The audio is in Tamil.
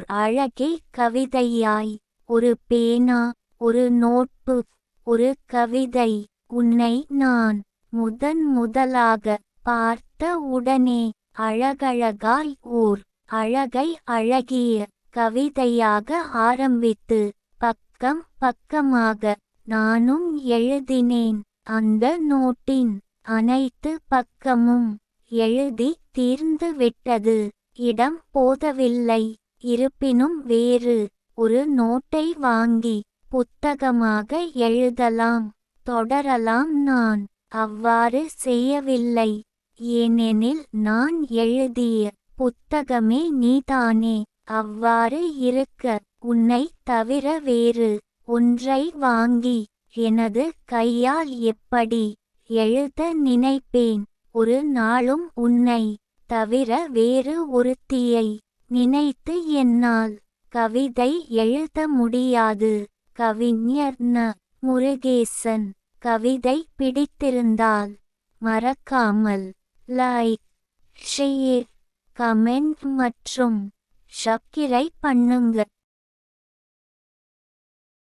ஓர் அழகே கவிதையாய். ஒரு பேனா ஒரு நோட்பு ஒரு கவிதை. உன்னை நான் முதன் முதலாக பார்த்த உடனே அழகழகாய் ஓர் அழகை அழகிய கவிதையாக ஆரம்பித்து பக்கம் பக்கமாக நானும் எழுதினேன். அந்த நோட்டின் அனைத்து பக்கமும் எழுதி தீர்ந்து விட்டது இடம் போதவில்லை. இருப்பினும் வேறு ஒரு நோட்டை வாங்கி புத்தகமாக எழுதலாம். தொடரலாம் நான். அவ்வாறு செய்யவில்லை. ஏனெனில் நான் எழுதிய புத்தகமே நீதானே. அவ்வாறு இருக்க உன்னை தவிர வேறு ஒன்றை வாங்கி எனது கையால் எப்படி எழுத நினைப்பேன்? ஒரு நாளும் உன்னை தவிர வேறு ஒருத்தியை நினைத்து என்னால் கவிதை எழுத முடியாது. கவிஞர் ந. முருகேசன் கவிதை பிடித்திருந்தால் மறக்காமல் லைக் ஷேர் கமெண்ட் மற்றும் சப்ஸ்கிரைப் பண்ணுங்க.